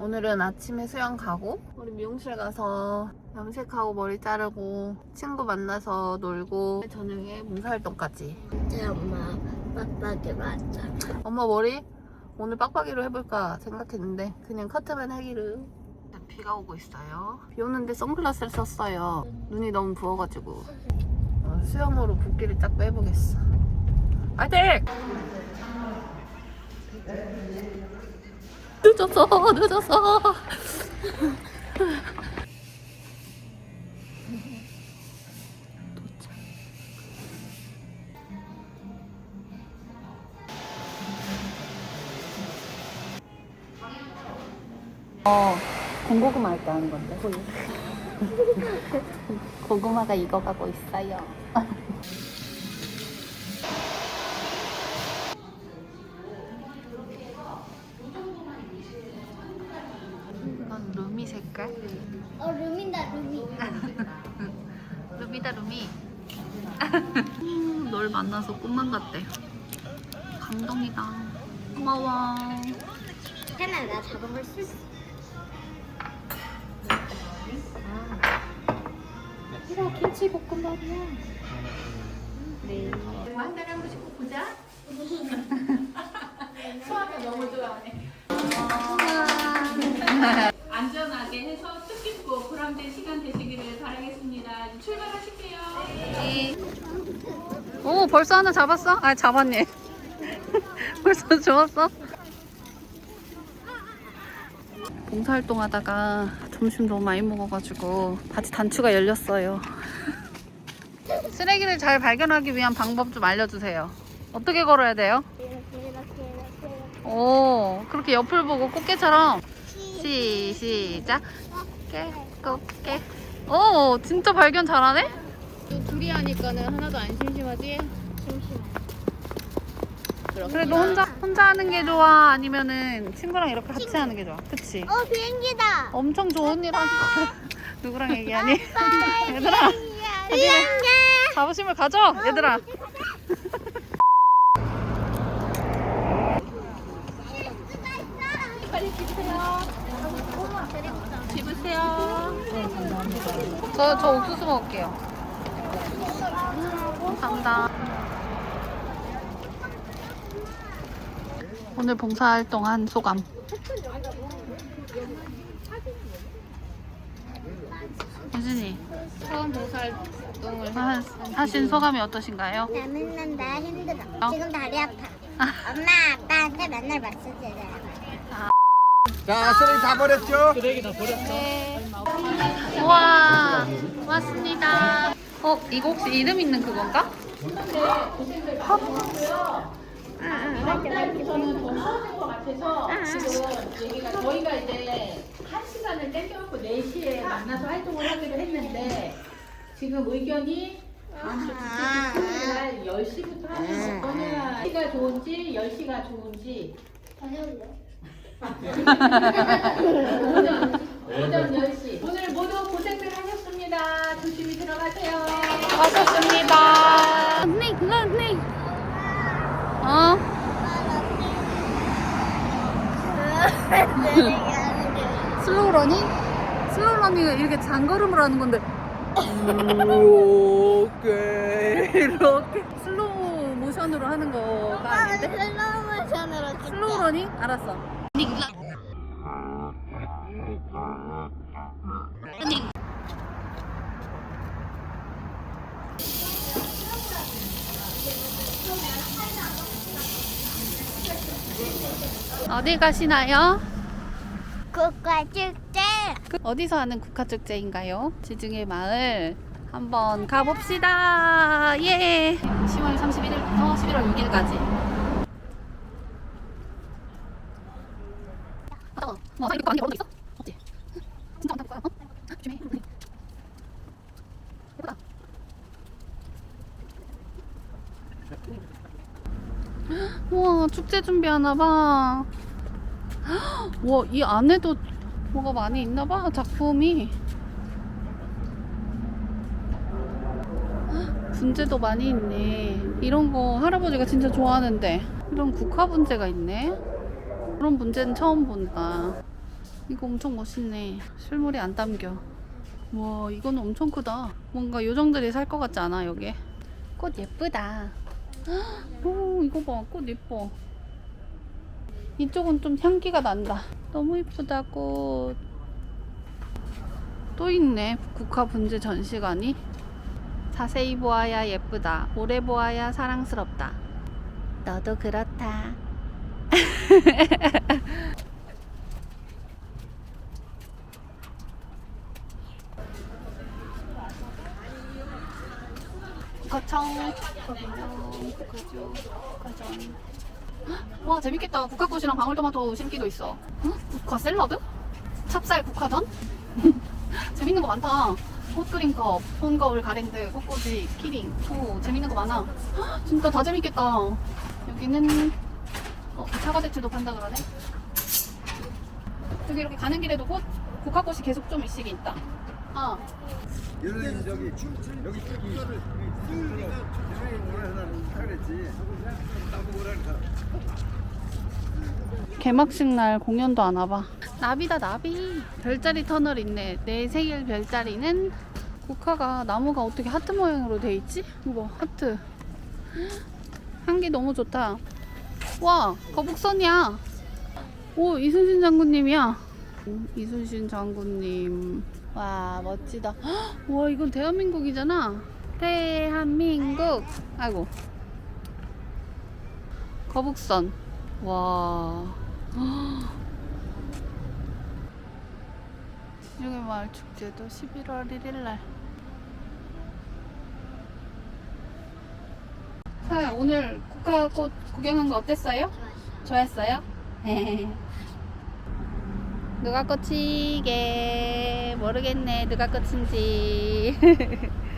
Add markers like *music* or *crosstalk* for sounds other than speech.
오늘은 아침에 수영 가고 우리 미용실 가서 염색하고 머리 자르고 친구 만나서 놀고 저녁에 봉사활동까지. 제 엄마 빡빡이로 왔잖아. 엄마 머리 오늘 빡빡이로 해볼까 생각했는데 그냥 커트만 하기로. 비가 오고 있어요. 비 오는데 선글라스를 썼어요. 눈이 너무 부어가지고. 어, 수염으로 붓기를 딱 빼보겠어. 화이팅! 늦었어 늦었어 어, 군고구마 할 때 하는 건데. *laughs* 고구마가 익어가고 있어요. 이건 루미 색깔? 어 루미다 루미. *laughs* 루미다 루미. 음, *laughs* 널 만나서 꿈만 같대. 감동이다. 고마워. 하나 나 잡아볼 수 있어. 이거 김치 볶음밥이야. 네. 한달 한 번씩 꼭 보자. *laughs* 수학이 너무 좋아하네. 안전하게 해서 보람된 시간 되시기를 바라겠습니다. 출발하실게요. 오 벌써 하나 잡았어? 아 잡았네. *laughs* 벌써 좋았어? 봉사활동 하다가 점심 너무 많이 먹어가지고 바지 단추가 열렸어요. *laughs* 쓰레기를 잘 발견하기 위한 방법 좀 알려주세요. 어떻게 걸어야 돼요? 이렇게 이렇게 이렇게. 오 그렇게 옆을 보고 꽃게처럼 시 시작 꽃게 꽃게 오 진짜 발견 잘하네? 둘이 하니까는 하나도 안 심심하지? 그래도 혼자 혼자 하는 게 좋아 아니면은 친구랑 이렇게 같이 하는 게 좋아 그치? 어 비행기다. 엄청 좋은 일 하는 거야 *laughs* 누구랑 얘기하니? *laughs* 얘들아 비행기. 자부심을 가져 얘들아 집으세요 저, 저 옥수수 먹을게요 감사합니다 오늘 봉사활동 한 소감 유진이 처음 봉사활동을 하, 하신 소감이 어떠신가요? 나는 나 힘들어. 어? 지금 다리 아파. 엄마 아빠한테 맨날 말씀드려요. 자, 쓰레기 다 버렸죠? 네. 우와, 고맙습니다. 어, 이거 혹시 이름 있는 그건가? 저는 더 쉬워질 것 같아서 지금 얘기가 저희가 이제 한 시간을 땡겨놓고 4시에 만나서 활동을 하기로 했는데 지금 의견이 다음 주 아. 토요일 날 10시부터 하는 거 어느 날가 좋은지 10시가 좋은지 오전, 오전 10시 오늘 모두 고생들 하셨습니다. 조심히 들어가세요. 고맙습니다. 네, 네. 어? *laughs* 슬로우 러닝? 슬로우 러닝은 이렇게 장걸음을 하는 건데 이렇게 이렇게 슬로우 모션으로 하는 거가 아닌데? 슬로우 모션으로 슬로우 러닝? 알았어. 어디 가시나요? 국가 축제. 그 어디서 하는 국화축제인가요? 지중해 마을 한번 가봅시다. 예. 10월 31일부터 11월 6일까지. 어, 뭐 이거 있어? 없지? 진짜 많다 거야. 어? 조심해. 예쁘다. 우와 축제 준비하나 봐. *gasps* 와, 이 안에도 뭐가 많이 있나 봐, 작품이. *gasps* 분재도 많이 있네. 이런 거 할아버지가 진짜 좋아하는데. 이런 국화 분재가 있네. 그런 분재는 처음 본다. 이거 엄청 멋있네. 실물이 안 담겨. 와, 이거는 엄청 크다. 뭔가 요정들이 살 것 같지 않아, 여기? 꽃 예쁘다. 오, 이거 봐. 꽃 예뻐. 이쪽은 좀 향기가 난다. 너무 예쁘다, 꽃. 또 있네. 국화 분재 전시관이. 자세히 보아야 예쁘다. 오래 보아야 사랑스럽다. 너도 그렇다. *laughs* 국화청, 국화군청, 국화주, 국화전. 와 재밌겠다. 국화꽃이랑 방울토마토 심기도 있어. 응? 국화 샐러드? 찹쌀 국화전? *laughs* 재밌는 거 많다. 꽃그린 컵, 폰거울 가랜드, 꽃꽂이, 키링. 오 재밌는 거 많아. 헉, *gasps* 진짜 다 재밌겠다. 여기는 어, 사과 대추도 판다 그러네. 여기 이렇게 가는 길에도 꽃, 국화꽃이 계속 좀 일씩이 있다. 아, 여기 저기 여기 저기. 개막식 날 공연도 안 와봐. 나비다 나비. 별자리 터널 있네. 내 생일 별자리는 국화가 나무가 어떻게 하트 모양으로 돼 있지? 이거 하트. 향기 너무 좋다. 와 거북선이야. 오 이순신 장군님이야. 음, 이순신 장군님. 와 멋지다. *gasps* 헉, 와 이건 대한민국이잖아. 대한민국. 아이고. 거북선. 와. *gasps* 이렇게 마을 축제도 11월 1일 날. 사 오늘 국화꽃 구경한 거 어땠어요? 좋았어요? *laughs* *laughs* 누가 꽃이게 모르겠네. 누가 꽃인지 *laughs*